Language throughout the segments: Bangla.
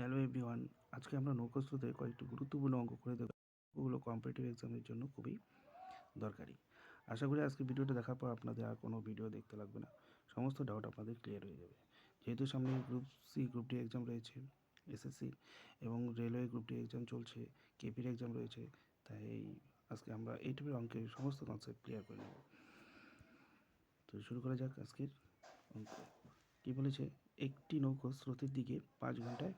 হ্যালো এভরিওয়ান আজকে আমরা নৌকস্রোতে কয়েকটি গুরুত্বপূর্ণ অঙ্ক করে দেবো। ওগুলো কম্পিটিটিভ এক্সামের জন্য খুবই দরকারি। আশা করি আজকে ভিডিওটা দেখার পর আপনাদের আর কোনো ভিডিও দেখতে লাগবে না। সমস্ত ডাউট আপনাদের ক্লিয়ার হয়ে যাবে। যেহেতু সামনে group C group D exam রয়েছে এসএসসি এবং রেলওয়ে গ্রুপ ডি এক্সাম চলছে কেপির এক্সাম রয়েছে, তাই আজকে আমরা এই টাইপের অঙ্কের সমস্ত কনসেপ্ট ক্লিয়ার করে নেব। তো শুরু করা যাক আজকের অঙ্ক। কী বলেছে? একটি নৌকো স্রোতের দিকে পাঁচ ঘন্টায়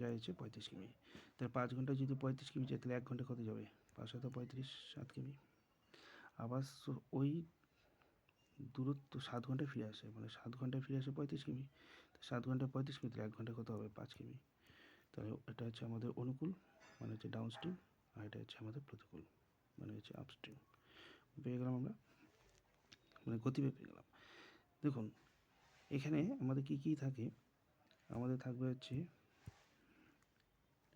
যায় হচ্ছে পঁয়ত্রিশ কিমি। তাহলে পাঁচ ঘণ্টা যদি পঁয়ত্রিশ কিমি যায়, তাহলে এক ঘণ্টা কত যাবে। পাঁচ শত পঁয়ত্রিশ, সাত কিমি। আবার ওই দূরত্ব সাত ঘন্টায় ফিরে আসে। মানে সাত ঘন্টায় ফিরে আসে পঁয়ত্রিশ কিমি। তো সাত ঘন্টায় পঁয়ত্রিশ কিমি, তাহলে এক ঘণ্টা কত হবে পাঁচ কিমি। তাহলে এটা হচ্ছে আমাদের অনুকূল মানে হচ্ছে ডাউন স্ট্রিম আর এটা হচ্ছে আমাদের প্রতিকূল মানে হচ্ছে আপস্ট্রিম পেয়ে গেলাম আমরা মানে গতিবেগ পেয়ে গেলাম। দেখুন, এখানে আমাদের কি কি থাকে? আমাদের থাকবে হচ্ছে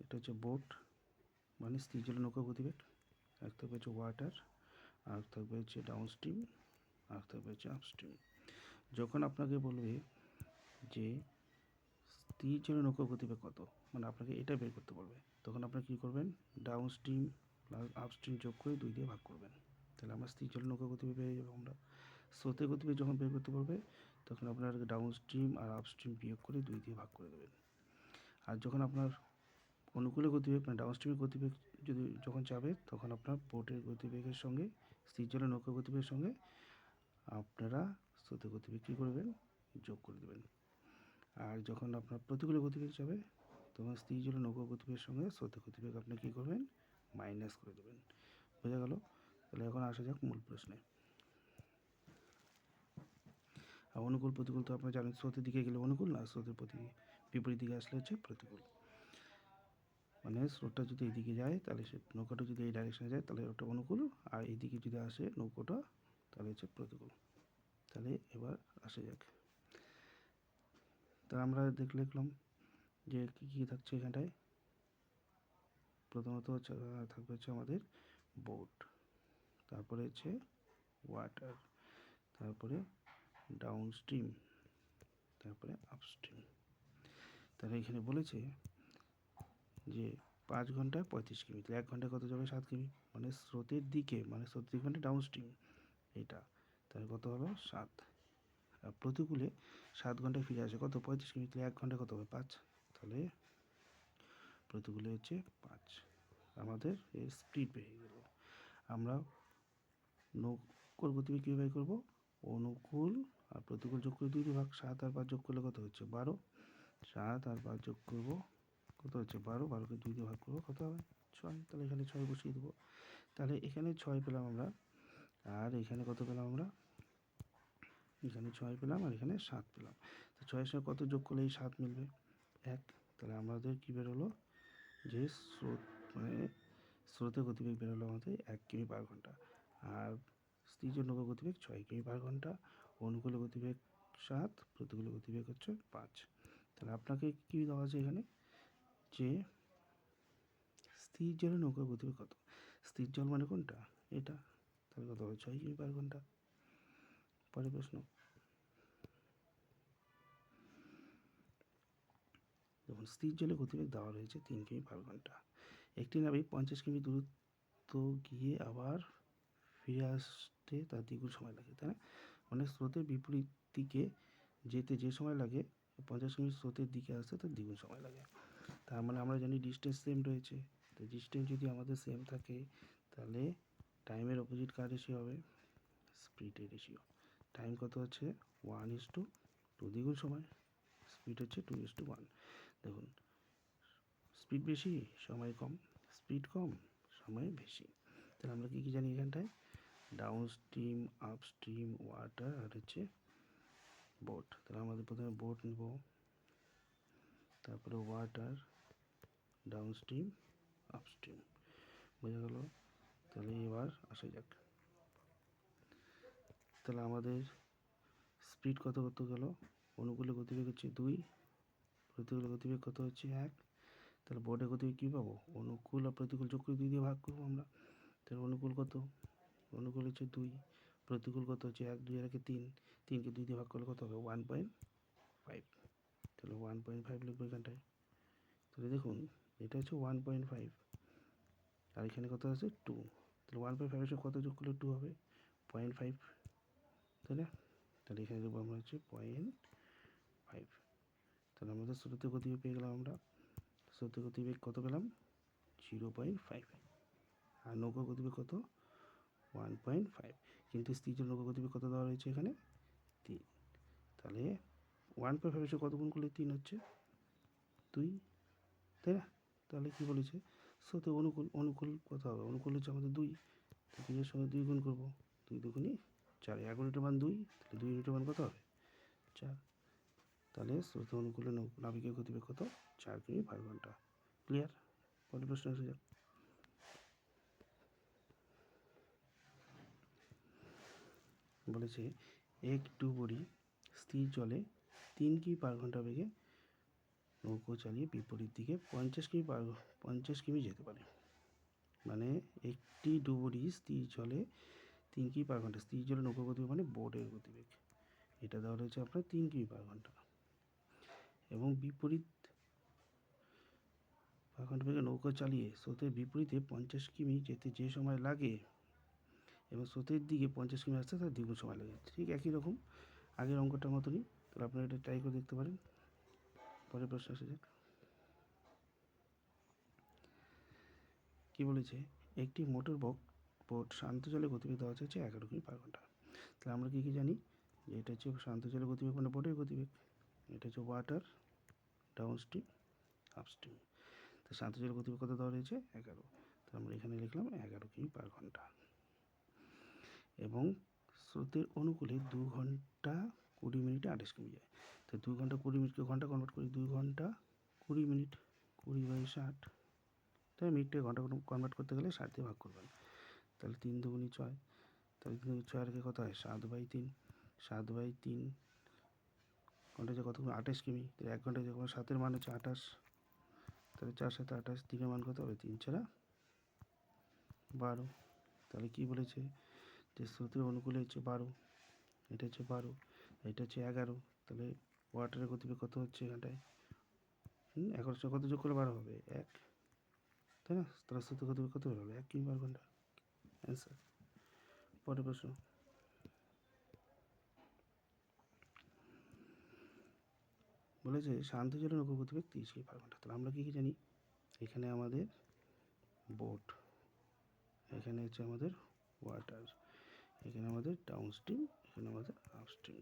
এটা হচ্ছে বোট মানে স্থির জল নৌকা গতিবেগ, আর থাকবে হচ্ছে ওয়াটার আর থাকবে হচ্ছে ডাউন স্ট্রিম আর থাকবে হচ্ছে আপস্ট্রিম যখন আপনাকে বলবে যে স্থির জল নৌকা গতিবেগ কত মানে আপনাকে এটা বের করতে বলবে, তখন আপনারা কী করবেন? ডাউন স্ট্রিম প্লাস আপস্ট্রিম যোগ করে দুই দিয়ে ভাগ করবেন। তাহলে আমরা জল নৌকা গতিবেগ পেয়ে যাব, আমরা স্রোতের গতিবেগ যখন বের করতে পারবে তখন আপনার ডাউন স্ট্রিম আর আপস্ট্রিম বিয়োগ করে দুই দিয়ে ভাগ করে দেবেন। আর যখন আপনার অনুকূলে গতিবেগ মানে ডাউন স্ট্রিমের গতিবেগ যদি যখন যাবে, তখন আপনার বোটের গতিবেগের সঙ্গে স্থির জলের নৌকা গতিবেগের সঙ্গে আপনারা স্রোতের গতিবেগ কী করবেন? যোগ করে দেবেন। আর যখন আপনার প্রতিকূলে গতিবেগ যাবে, তখন স্থির জলের নৌকা গতিবেগের সঙ্গে স্রোতের গতিবেগ আপনি কী করবেন? মাইনাস করে দেবেন। বোঝা গেল? তাহলে এখন আসা যাক মূল প্রশ্নে। আর অনুকূল প্রতিকূল তো আপনারা জানেন, স্রোতের দিকে গেলে অনুকূল না স্রোতের প্রতি বিপরীত দিকে আসলে হচ্ছে প্রতিকূল। মানে স্রোতটা যদি এদিকে যায়, তাহলে সে নৌকাটা যদি এই ডাইরেকশনে যায়, তাহলে ওটা অনুকূল। আর এইদিকে যদি আসে নৌকোটা, তাহলে হচ্ছে প্রতিকূল। তাহলে এবার আসে যাক। তা আমরা দেখ লিখলাম যে কী কী থাকছে এখানটায়। প্রথমত থাকবে হচ্ছে আমাদের বোট তারপরে হচ্ছে ওয়াটার তারপরে ডাউন স্ট্রিম তারপরে আপস্ট্রিম তাহলে এখানে বলেছে যে পাঁচ ঘন্টায় পঁয়ত্রিশ কিমি, তাহলে এক ঘন্টায় কত যাবে? সাত কিমি। মানে স্রোতের দিকে মানে স্রোতের দিকে মানে ডাউন স্ট্রিম এটা। তাহলে কত হলো সাত। আর প্রতিকূলে সাত ঘন্টায় ফিরে আসে কত? পঁয়ত্রিশ কিমি, তাহলে এক ঘন্টায় কত হবে? পাঁচ। তাহলে প্রতিকূলে হচ্ছে পাঁচ। আমাদের এর স্পিড বেড়ে গেল। আমরা নৌকোর গতিবেগ কীভাবে করব? অনুকূল আর প্রতিকূল যোগ করে দুই ভাগ, সাত আর পাঁচ যোগ করলে কত হচ্ছে? বারো। সাত আর পাঁচ যোগ করব কত হচ্ছে বারো, বারোকে দুই দিয়ে ভাগ করব, কত হবে? ছয়। তাহলে এখানে ছয় বসিয়ে দেবো। তাহলে এখানে ছয় পেলাম আমরা। আর এখানে কত পেলাম আমরা? এখানে ছয় পেলাম আর এখানে সাত পেলাম। তো ছয়ের সঙ্গে কত যোগ করলে এই সাত মিলবে? এক। তাহলে আমাদের কী বেরোলো যে স্রোত মানে স্রোতের গতিবেগ বেরোলো আমাদের এক কিমি পার ঘণ্টা। আর স্থির নৌকা গতিবেগ ছয় কিমি পার ঘণ্টা। অনুকূল গতিবেগ সাত, প্রতিকূল গতিবেগ হচ্ছে পাঁচ। তাহলে আপনাকে কী দেওয়া আছে এখানে? যে স্থির জলের নৌকা গতিবেগ কত? স্থির জল মানে কোনটা? এটা। তাহলে কত হবে? ছয় কিমি পার ঘণ্টা। পরের প্রশ্ন। দেখুন, স্থির জলে গতিবেগ দেওয়া রয়েছে তিন কিমি পার ঘণ্টা। একটি নাবিক পঞ্চাশ কিমি দূরত্ব গিয়ে আবার ফিরে আসতে তার দ্বিগুণ সময় লাগে, তাই না? মানে স্রোতের বিপরীত দিকে যেতে যে সময় লাগে, পঞ্চাশ কিমি স্রোতের দিকে আসতে তার দ্বিগুণ সময় লাগে। তার মানে আমরা জানি ডিস্টেন্স সেম রয়েছে। তো ডিস্টেন্স যদি আমাদের সেম থাকে, তাহলে টাইমের অপোজিট কার রেশিও হবে? স্পিডের রেশিও টাইম কত হচ্ছে? ওয়ান ইস টু টু দ্বিগুণ সময় স্পিড হচ্ছে টু ইস টু ওয়ান দেখুন স্পিড বেশি, সময় কম। স্পিড কম, সময় বেশি। তাহলে আমরা কী কী জানি এখানটায়? Down stream up stream water আর হচ্ছে বোট তাহলে আমাদের প্রথমে বোট নেব। তারপরে water down stream up stream বোঝা গেল? তাহলে এবার আসা যাক। তাহলে আমাদের স্পিড কত কত গেল? অনুকূলে গতিবেগ হচ্ছে দুই, প্রতিকূল গতিবেগ কত হচ্ছে এক? তাহলে বোর্ডে গতিবেগ কী পাবো? অনুকূল আর প্রতিকূল যোগ করে দুই দিয়ে ভাগ করব আমরা। তাহলে অনুকূল কত? অনুকূল হচ্ছে দুই, প্রতিকূল কত হচ্ছে এক? দুই একে তিন। তিনকে দুই দিয়ে ভাগ করলে কত হবে? ওয়ান পয়েন্ট ফাইভ তাহলে ওয়ান পয়েন্ট ফাইভ লিখব এখানটায়। তাহলে দেখুন, এটা হচ্ছে ওয়ান পয়েন্ট ফাইভ আর এখানে কত আছে? টু তাহলে ওয়ান পয়েন্ট ফাইভের সাথে কত যোগ করলে টু হবে? পয়েন্ট ফাইভ তাই না তাহলে এখানে দেবো আমরা হচ্ছে পয়েন্ট ফাইভ তাহলে আমাদের স্রোতের গতিবেগ পেয়ে গেলাম আমরা। স্রোতের গতিবেগ কত পেলাম? জিরো পয়েন্ট ফাইভ আর নৌকা গতিবেগ কত? ওয়ান পয়েন্ট ফাইভ কিন্তু স্থির নৌকা গতিবেগ কত দেওয়া রয়েছে এখানে? তিন। তাহলে ওয়ান পয়েন্ট ফাইভ কত গুণ করলে তিন হচ্ছে? দুই, তাই না? তাহলে কী বলেছে? স্রোতে অনুকূল অনুকূল কত হবে? অনুকূল হচ্ছে আমাদের দুই। দুইয়ের সঙ্গে দুই গুণ করব। দুই দুগুণই চার। এক মিনিটের মান দুই, তাহলে দুই মিনিটের মান কত হবে? চার। তাহলে স্রোত অনুকূলে নাবিকের গতিবেগ কত? চার কিমি পার ঘণ্টা। ক্লিয়ার পরের প্রশ্ন আসে যাক। বলেছে, এক ডুবুরি স্থির জলে তিন কিমি পার ঘণ্টা বেগে নৌকো চালিয়ে বিপরীত দিকে পঞ্চাশ কিমি পার পঞ্চাশ কিমি যেতে পারে। মানে একটি ডুবুরি স্থির জলে তিন কিমি পার ঘণ্টা, স্থির জলে নৌকো গতিবেগ মানে বোর্ডের গতিবেগ। এটা দেওয়া রয়েছে আপনার তিন কিমি পার ঘণ্টা। এবং বিপরীত পার ঘণ্টা বেগে নৌকো চালিয়ে স্রোতের বিপরীতে পঞ্চাশ কিমি যেতে যে সময় লাগে এবং স্রোতের দিকে পঞ্চাশ কিমি আসতে তার দ্বিগুণ সময় লাগে। ঠিক একই রকম। আগের অঙ্কটার মতনই তাহলে আপনারা এটা ট্রাই করে দেখতে পারেন। পরের প্রশ্ন আসা যাক। কি বলেছে? একটি মোটর বক বোট শান্ত জলে গতিবেগ দেওয়া হচ্ছে এগারো কিমি পার ঘণ্টা। তাহলে আমরা কী কী জানি? যে এটা হচ্ছে শান্ত জলে গতিবেগ মানে বোটের গতিবেগ। এটা হচ্ছে water down stream up stream তো শান্ত জলের গতিবেগ কত দেওয়া রয়েছে? এগারো। তো আমরা এখানে লিখলাম এগারো কিমি পার ঘণ্টা। এবং স্রোতের অনুকূলে দু ঘণ্টা কুড়ি মিনিটে আঠাশ কিমি যায়। তো দু ঘণ্টা কুড়ি মিনিটকে ঘণ্টা কনভার্ট করি, দুই ঘণ্টা কুড়ি মিনিট, কুড়ি বাই ষাট। তাই মিনিটে ঘণ্টা কনভার্ট করতে গেলে ষাট দিয়ে ভাগ করবেন। তাহলে তিন দুগুনি ছয়। তাহলে তিন ছয় আর কত হয়? সাত বাই তিন। সাত বাই তিন ঘণ্টা যে কত আঠাশ কিমি। তাহলে এক ঘন্টায় যখন সাতের মান হচ্ছে আঠাশ। তাহলে চার সাথে আঠাশ, তিনের মান কত হবে? তিন ছাড়া বারো। তাহলে কি বলেছে? যে স্রোতের অনুকূলে হচ্ছে বারো। এটা হচ্ছে বারো। এটা হচ্ছে এগারো। তাহলে ওয়াটারের গতিবেগ কত হচ্ছে এখানটায় এগারোর সঙ্গে কত যোগ করলে বারো হবে? এক। তাই না? তাহলে স্রোতের গতিবেগ কত হবে? এক কিমি পার ঘণ্টা। অ্যান্সার পরের প্রশ্ন। বলেছে শান্ত জলের নৌকো গতিবেগ তিরিশ কিমি পার ঘণ্টা। তাহলে আমরা কী কী জানি? এখানে আমাদের বোট এখানে হচ্ছে আমাদের ওয়াটার এখানে আমাদের ডাউন স্ট্রিম এখানে আমাদের আপ স্ট্রিম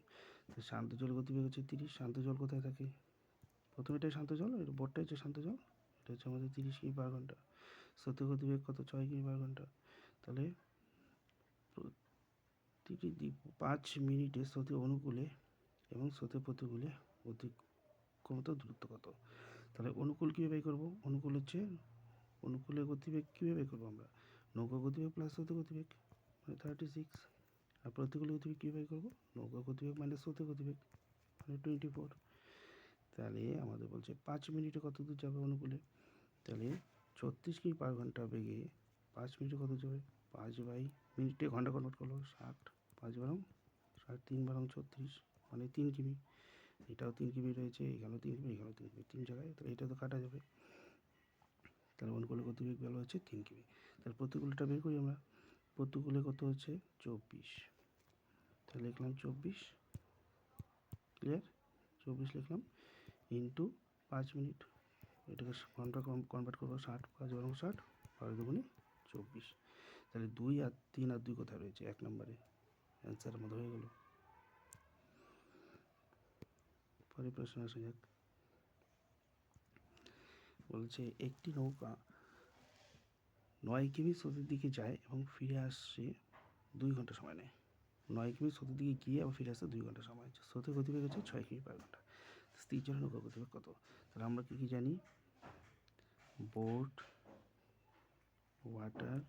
তো শান্ত জল গতিবেগ হচ্ছে তিরিশ, শান্ত জল কোথায় থাকে? প্রথমে এটাই শান্ত জল এটা বোটটা হচ্ছে শান্ত জল, এটা হচ্ছে আমাদের তিরিশ কিমি পার ঘণ্টা। স্রোত গতিবেগ কত? ছয় কিমি পার ঘণ্টা। তাহলে প্রতিটি দ্বীপ পাঁচ মিনিটে স্রোতের অনুকূলে এবং স্রোতের প্রতিকূলে অতিক্রমত দূরত্ব কত? তাহলে অনুকূল কীভাবে করব? অনুকূল হচ্ছে অনুকূলের গতিবেগ কীভাবে করব আমরা? নৌকা গতিবেগ প্লাস স্রোতের গতিবেগ মানে থার্টি সিক্স আর প্রতিকূল গতিবেগ কী বের করব? নৌকা গতিবেগ মানে স্রোতের গতিবেগ মানে টোয়েন্টি ফোর তাহলে আমাদের বলছে পাঁচ মিনিটে কত দূর যাবে অনুকূলে? তাহলে ছত্রিশ কিমি পার ঘণ্টা বেগে পাঁচ মিনিটে কত যাবে? পাঁচ বাই মিনিটে ঘণ্টা কনভার্ট করল ষাট। পাঁচ বারং ষাট, তিন বারং ছত্রিশ মানে তিন কিমি। এটাও তিন কিমি রয়েছে, এখানেও তিন কিমি, এখানেও তিন কিমি, তিন জায়গায়। তাহলে এটা তো কাটা যাবে। তাহলে অনুকূলে গতিবেগ ভ্যালু হচ্ছে তিন কিমি। তাহলে প্রতিকূলটা বের করি আমরা। প্রতিকূলে কত হচ্ছে? চব্বিশ। তাহলে লিখলাম চব্বিশ। ক্লিয়ার চব্বিশ লিখলাম। ইন্টু পাঁচ মিনিট। এটাকে ঘণ্টা কনভার্ট করব ষাট, পাঁচ বরং ষাট বারো দুগুণে চব্বিশ। তাহলে দুই আর তিন আর দুই কোথায় রয়েছে? এক নম্বরে। অ্যান্সার আমাদের হয়ে গেল। পরে প্রশ্ন আসা যাক। বলছে, একটি নৌকা নয় কিমি স্রোতের দিকে যায় এবং ফিরে আসছে দুই ঘণ্টা সময় নেয়। নয় কিমি স্রোতের দিকে গিয়ে আবার ফিরে আসতে দুই ঘণ্টা সময় আছে স্রোতের গতিবেগ হচ্ছে ছয় কিমি পার ঘণ্টা। স্থির জলের নৌকার গতিবেগ কত? তাহলে আমরা কী কী জানি? Boat, water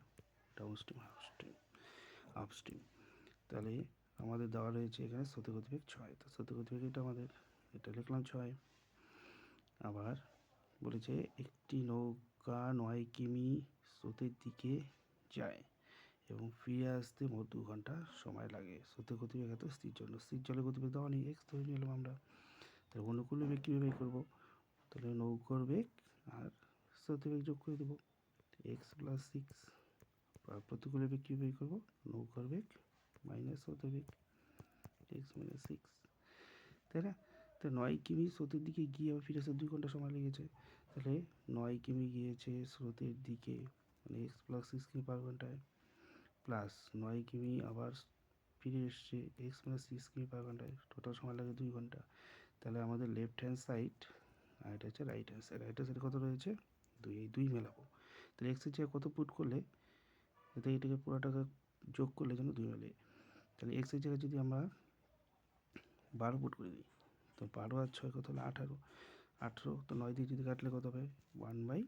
downstream half stream upstream তাহলে আমাদের দেওয়া রয়েছে এখানে স্রোতের গতিবেগ ছয়। তো স্রোতের গতিবেগ এটা আমাদের এটা লিখলাম ছয়। আবার বলেছে একটি নৌকা নয় কিমি স্রোতের দিকে যায়। এবং ফিরে আসতে মোট দু ঘণ্টা সময় লাগে। স্রোতের গতিবেগ এত স্থির জন্য স্থির জলের গতিবেগ দেওয়া নেই এক্স ধরে নিলাম আমরা। তাহলে অনুকূল বেগ কীভাবে করব? তাহলে নৌকর বেগ আর সত্যবেগ যোগ করে দেবো। এক্স প্লাস সিক্স প্রতিকূলের বেগ কীভাবে করব? নৌকর বেগ মাইনাস সত্যবেগ এক্স মাইনাস সিক্স তাই না? তো নয় কিমি স্রোতের দিকে গিয়ে আবার ফিরে আসতে দুই ঘণ্টা সময় লেগেছে। তাহলে নয় কিমি গিয়েছে স্রোতের দিকে মানে এক্স প্লাস সিক্স কিমি পার ঘন্টায়। প্লাস নয় কিমি আবার ফিরে এসছে এক্স মাইনাস সিক্স কিমি পার ঘন্টায়। টোটাল সময় লাগে দুই ঘণ্টা। তাহলে আমাদের লেফট হ্যান্ড সাইড আর এটা হচ্ছে right hand side right hand সাইডে কত রয়েছে? দুই, এই দুই মেলাবো। তাহলে এক্সের জায়গায় কত পুট করলে? যাতে এটাকে পুরোটাকে যোগ করলে যেন দুই মেলে। তাহলে এক্সের জায়গায় যদি আমরা বারো পুট করে দিই, তো বারো আর ছয় কত হলো? আঠারো। আঠেরো, তো নয় দিয়ে যদি কাটলে কত হবে? One by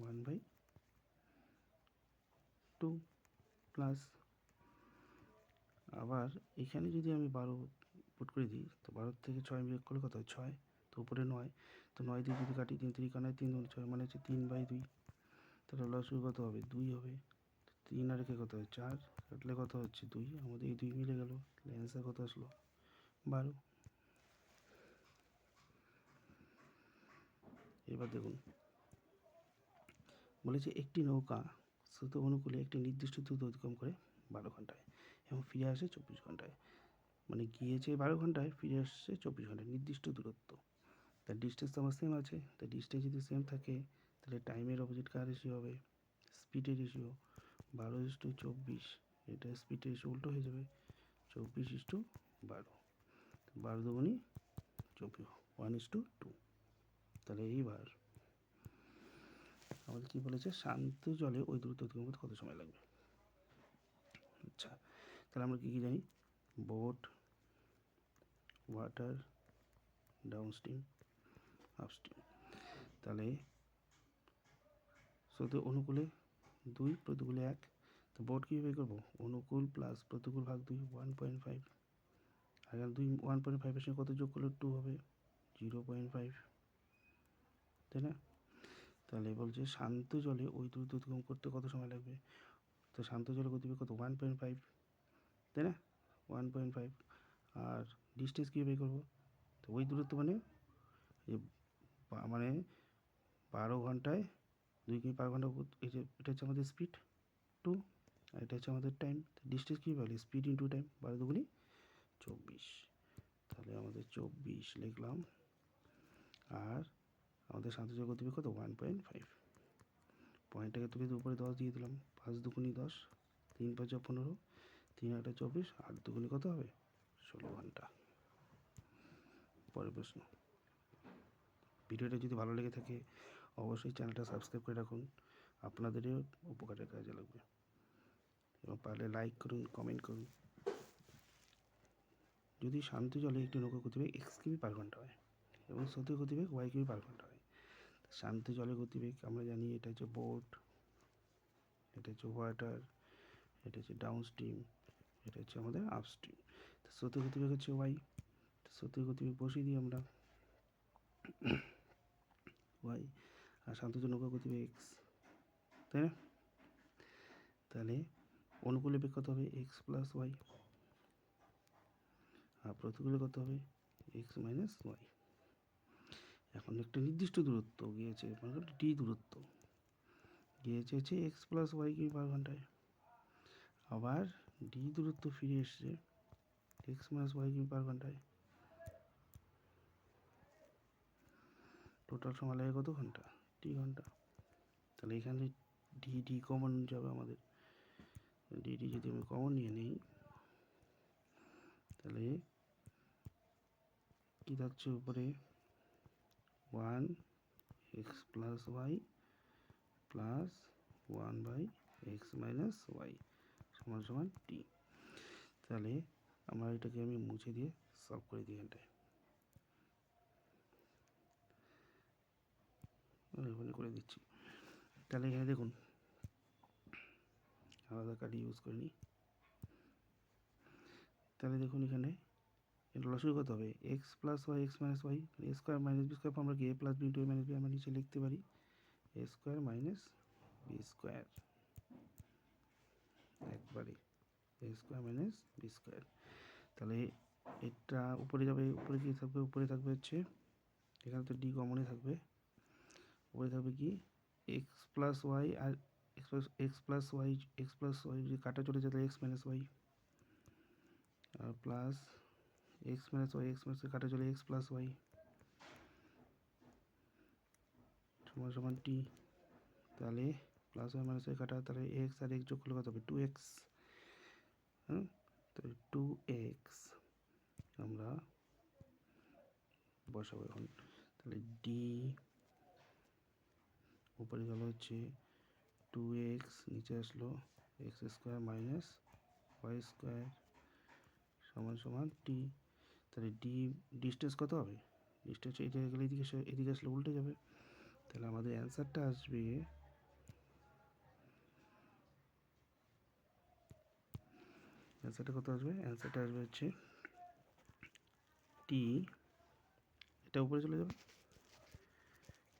one by two plus আবার এখানে যদি আমি বারো পুট করে দিই, তো বারো থেকে ছয় বিয়োগ করলে কত হয়? ছয়, তো উপরে নয়, তো নয় দিয়ে যদি কাটি, তিন তিরিকানায় তিন দুগুণ ছয় মানে হচ্ছে তিন বাই দুই। তাহলে লসু কত হবে? দুই হবে। তিন আর রেখে কত হয়? চার, কাটলে কত হচ্ছে? দুই। আমাদের এই দুই মিলে গেল। অ্যান্সার কত আসলো? বারো। এবার দেখুন। বলেছে একটি নৌকা স্রোত অনুকূলে একটি নির্দিষ্ট দ্রুত অতিক্রম করে বারো ঘন্টায় এবং ফিরে আসে চব্বিশ ঘন্টায়। মানে গিয়েছে বারো ঘন্টায়, ফিরে আসছে চব্বিশ ঘন্টায়। নির্দিষ্ট দূরত্ব। তার ডিস্টেন্স তো আমার সেম আছে। তার ডিস্টেন্স যদি সেম থাকে, তাহলে টাইমের অপোজিট কার রেশিও হবে? স্পিডের রেশিও বারো ইস টু চব্বিশ। এটা স্পিডের রেশিও উল্টো হয়ে যাবে। চব্বিশ ইস টু বারো। বারো দুগুণি চব্বিশ। ওয়ান ইস টু টু তাহলে এইবার আমাদের কী বলেছে? শান্ত জলে ওই দূরত্ব অতিক্রম কত সময় লাগবে? আচ্ছা তাহলে আমরা কী কী জানি? বোট ওয়াটার ডাউনস্ট্রিম আপস্ট্রিম তাহলে স্রোতে অনুকূলে দুই, প্রতিকূলে এক। তো বোট কীভাবে করব? অনুকূল প্লাস প্রতিকূল ভাগ দুই ওয়ান পয়েন্ট ফাইভ আর দুই ওয়ান পয়েন্ট ফাইভের সঙ্গে কত যোগ করলে টু হবে? জিরো পয়েন্ট ফাইভ তাই না? তাহলে বলছে শান্ত জলে ওই দূরত্ব অতিক্রম করতে কত সময় লাগবে? তো শান্ত জলে গতিবেগ কত? ওয়ান পয়েন্ট ফাইভ তাই না? ওয়ান পয়েন্ট ফাইভ আর ডিস্টেন্স কীভাবে করব? তো ওই দূরত্ব মানে মানে বারো ঘন্টায় দুই কিমি পার ঘণ্টা এই যে এটা হচ্ছে আমাদের স্পিড টু আর এটা হচ্ছে আমাদের টাইম ডিস্টেন্স কী বলে স্পিড ইন্টু টাইম বারো দুগুনি চব্বিশ। তাহলে আমাদের চব্বিশ লিখলাম, আর আমাদের শান্তজ গতিবেগ কত ওয়ান পয়েন্ট ফাইভ পয়েন্টটাকে দিয়ে উপরে দশ দিয়ে দিলাম। পাঁচ দুগুনি দশ, তিন পাঁচ পনেরো, তিন একটা চব্বিশ, আট দুগুনি কত হবে? ষোলো ঘণ্টা। পরের প্রশ্ন। ভিডিওটা যদি ভালো লেগে থাকে, অবশ্যই চ্যানেলটা সাবস্ক্রাইব করে রাখুন। আপনাদেরও উপকারের কাজে লাগবে। এবং পারলে লাইক করুন কমেন্ট করুন। যদি শান্ত জলে একটি নৌকা গতিবেগ এক্স কিমি পার ঘণ্টা হয় এবং স্রোতের গতিবেগ ওয়াই কিমি পার ঘণ্টা হয় শান্ত জলে গতিবেগ, আমরা জানি এটা হচ্ছে বোট এটা হচ্ছে ওয়াটার এটা হচ্ছে ডাউন স্ট্রিম এটা হচ্ছে আমাদের আপ স্ট্রিম স্রোতের গতিবেগ হচ্ছে ওয়াই স্রোতের গতিবেগ বসিয়ে দিই আমরা। ওয়াই আর শান্তজ নৌকা গতিবেগ এক্স তাই না? তাহলে অনুকূলে বেগ কত হবে? এক্স প্লাস ওয়াই আর প্রতিকূলে কত হবে? এক্স মাইনাস ওয়াই এখন একটা নির্দিষ্ট দূরত্ব, গিয়েছে, মনে ডি দূরত্ব। গিয়েছে হচ্ছে এক্স প্লাস ওয়াই কিমি পার ঘন্টায়। আবার ডি দূরত্ব ফিরে এসছে এক্স মাইনাস ওয়াই কিমি পার ঘন্টায়। টোটাল সময় লাগে কত ঘণ্টা? টি ঘণ্টা। তাহলে এখানে ডি ডি কমন যাবে আমাদের। ডি ডি যদি আমি কমন নিয়ে নিই, তাহলে কী থাকছে উপরে? One x plus y plus one by x minus y সমান সমান টি। তাহলে আমরা এটাকে আমি মুছে দিয়ে সলভ করে দিই এখানটায় এখানে করে দিচ্ছি। তাহলে এখানে দেখুন, আলাদা কার্ড ইউজ করে নিই তাহলে দেখুন এখানে এটা লসই কত হবে। X plus y x minus y a square minus b square আমরা কি a plus b into a minus b আমরা নিচে লিখতে পারি। A square minus b square একবারে a square minus b square তাহলে এটা উপরে যাবে, উপরে কি থাকবে, উপরে থাকবে হচ্ছে, এখানে তো ডি কমনই থাকবে। উপরে থাকবে কি? এক্স প্লাস ওয়াই আর x plus y x plus y যদি কাটা চলে যায় তাহলে এক্স মাইনাস ওয়াই আর plus x minus y x minus কাটা চলে এক্স প্লাস ওয়াই সমান সমান টি তাহলে প্লাস ওয়াই মাইনাস ওয়াই কাটা, তাহলে এক্স আর এক্স যোগ করলে কত হবে? টু এক্স হ্যাঁ তাহলে টু এক্স আমরা বসাবো এখন। তাহলে ডি উপরে গেল হচ্ছে টু এক্স নিচে আসলো x square minus y square সমান সমান টি তাহলে ডি ডিস্টেন্স কত হবে? ডিস্টেন্স এই জায়গায় গেলে এদিকে এদিকে আসলে উল্টে যাবে। তাহলে আমাদের অ্যান্সারটা আসবে অ্যান্সারটা কত আসবে? অ্যান্সারটা আসবে হচ্ছে টি এটা উপরে চলে যাবে।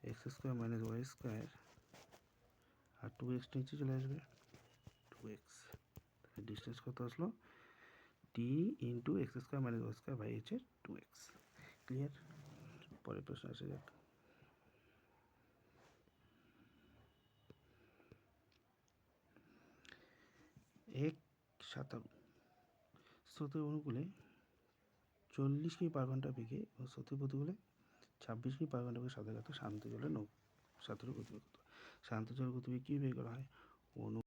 X square minus y square আর টু এক্স নিচে চলে আসবে। টু এক্স ডিস্টেন্স কত আসলো? T into x square minus y square by হচ্ছে টু এক্স ক্লিয়ার পরের প্রশ্ন আসা যাক। এক সাতারু। স্রোতের অনুকূলে চল্লিশ কিমি পার ঘণ্টা বেগে ও স্রোতের প্রতিকূলে ছাব্বিশ কিমি পার ঘণ্টা বেগে সাঁতার কাটতে শান্ত জলে নৌ সাঁতারু গতিবেগ। শান্ত জলের গতিবেগ কী বের করা হয়? অনু